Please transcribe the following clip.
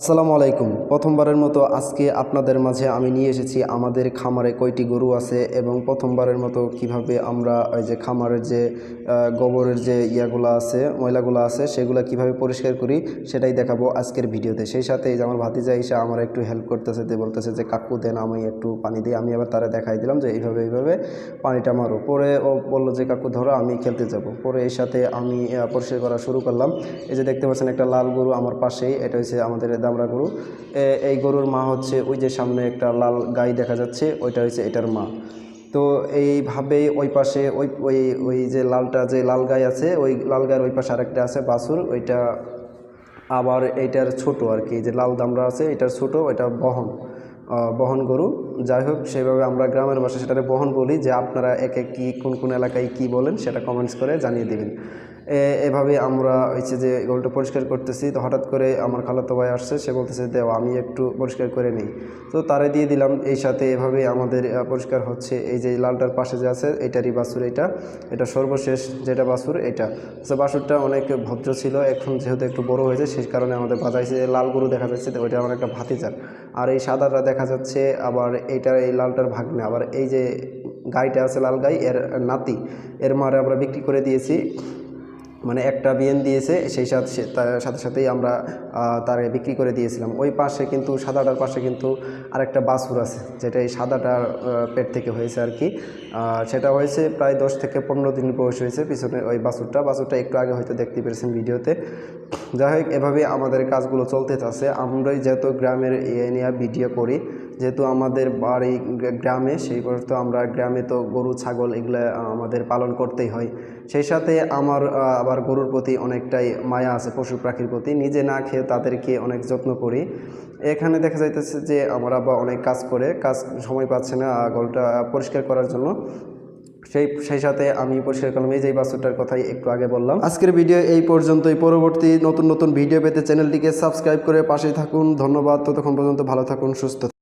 আসসালামু আলাইকুম। প্রথমবারের মতো আজকে আপনাদের মাঝে আমি নিয়ে এসেছি আমাদের খামারে কয়টি গরু আছে এবং প্রথমবারের মতো কীভাবে আমরা ওই যে খামারের যে গোবরের যে ইয়াগুলো আছে, ময়লাগুলো আছে, সেগুলো কীভাবে পরিষ্কার করি সেটাই দেখাবো আজকের ভিডিওতে। সেই সাথে এই যে আমার ভাতিজা এসে আমার একটু হেল্প করতেছে দিয়ে বলতেছে যে, কাকু, দেন আমি একটু পানি দিই। আমি আবার তারা দেখাই দিলাম যে, এইভাবে এইভাবে পানিটা মারো। পরে ও বলল যে, কাকু, ধরো আমি খেলতে যাব। পরে এর সাথে আমি পরিষ্কার করা শুরু করলাম। এই যে দেখতে পাচ্ছেন একটা লাল গরু আমার পাশেই, এটা হচ্ছে আমাদের দামরা গরু। এই গরুর মা হচ্ছে ওই যে সামনে একটা লাল গাই দেখা যাচ্ছে, ওইটা হচ্ছে এটার মা। তো এইভাবে ওই পাশে ওই ওই ওই যে লালটা যে লাল গাই আছে, ওই লাল গায়ের ওই পাশে আরেকটা আছে বাছুর, ওইটা আবার এইটার ছোট আর কি, যে লাল দামরা আছে, এটার ছোট, ওইটা বহন বহন গরু। যাই হোক, সেইভাবে আমরা গ্রামের ভাষায় সেটাকে বহন বলি, যে আপনারা একে কি, কোন কোন এলাকায় কি বলেন সেটা কমেন্টস করে জানিয়ে দেবেন। এভাবে আমরা হচ্ছে যে গোলটা পরিষ্কার করতেছি, তো হঠাৎ করে আমার খালাতো ভাই আসছে, সে বলতেছে, দেও, আমি একটু পরিষ্কার করে নিই। তো তারে দিয়ে দিলাম, এই সাথে এভাবে আমাদের পরিষ্কার হচ্ছে এই যে লালটার পাশে যে আছে, এটারই বাছুর এটা। এটা সর্বশেষ যেটা বাছুর, এটা। আচ্ছা বাছুরটা অনেক ভদ্র ছিল, এখন যেহেতু একটু বড় হয়েছে, সেই কারণে আমাদের বাজাইছে যে লাল গরু দেখা যাচ্ছে, তো ওইটা আমার একটা ভাতিজার। আর এই সাদাটা দেখা যাচ্ছে আবার এইটার এই লালটার ভাগ্নে। আবার এই যে গাইটা আছে লাল গাই, এর নাতি, এর মারে আমরা বিক্রি করে দিয়েছি। মানে একটা বিএন দিয়েছে সেই সাথে তার সাথে সাথেই আমরা তারে বিক্রি করে দিয়েছিলাম। ওই পাশে কিন্তু সাদাটার পাশে কিন্তু আরেকটা বাছুর আছে যেটা এই সাদাটার পেট থেকে হয়েছে আর কি। সেটা হয়েছে প্রায় দশ থেকে পনেরো দিন বয়স হয়েছে পিছনে ওই বাছুরটা বাছুরটা একটু আগে হয়তো দেখতে পেরেছেন ভিডিওতে। যাই হোক এভাবে আমাদের কাজগুলো চলতে আছে আমরাই যেহেতু গ্রামের ইয়ে নিয়ে ভিডিও করি যেহেতু আমাদের বাড়ি গ্রামে সেই তো আমরা গ্রামে তো গরু ছাগল এগুলো আমাদের পালন করতেই হয়। সেই সাথে আমার আহ, আবার গরুর প্রতি অনেকটাই মায়া আছে, পশু পাখির প্রতি। নিজে না খেয়ে তাদেরকে অনেক যত্ন করি। এখানে দেখা যাইতেছে যে আমার আব্বা অনেক কাজ করে, কাজ সময় পাচ্ছে না গরুটা পরিষ্কার করার জন্য। সেই সেই সাথে আমি পরিষ্কার করলাম। এই যে বাছুরটার কথাই একটু আগে বললাম। আজকের ভিডিও এই পর্যন্তই। পরবর্তী নতুন নতুন ভিডিও পেতে চ্যানেলটিকে সাবস্ক্রাইব করে পাশে থাকুন। ধন্যবাদ। ততক্ষণ পর্যন্ত ভালো থাকুন, সুস্থ।